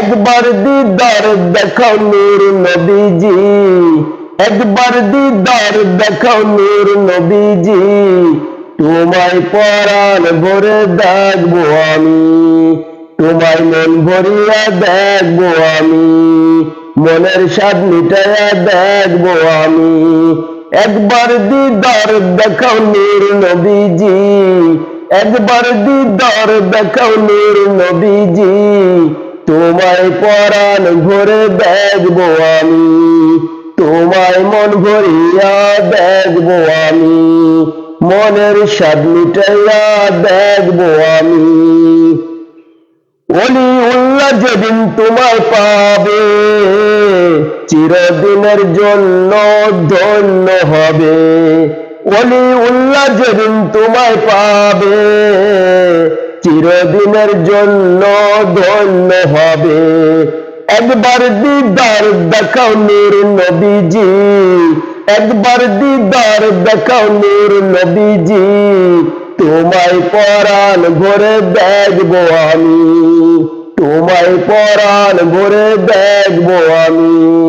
একবার দিদার দেখাও নূর নবীজি। একবার দিদার দেখাও নূর নবীজি। তোমায় পরাণ ভরে দেখব আমি। তোমায় মন ভরিয়া দেখব আমি। মনের স্বাদ মিটাইয়া দেখব আমি। একবার দিদার দেখাও নূর নবীজি। একবার দিদার দেখাও নূর নবীজি। তোমায় পরাণ ভরে দেখব আমি। তোমায় মন ভরিয়া দেখব আমি। মনের স্বাদ মিটাইয়া দেখব আমি। অলি উল্লাহ যেদিন তোমায় পাবে, চিরদিনের জন্য ধন্য হবে। অলি উল্লাহ যেদিন তোমায় পাবে চিরদিনের জন্য ধন্য হবে। একবার দিদার দেখাও নূর নবীজি। একবার দিদার দেখাও নূর নবীজি। তোমায় পরাণ ভরে দেখব আমি। তোমায় পরাণ ভরে দেখব আমি।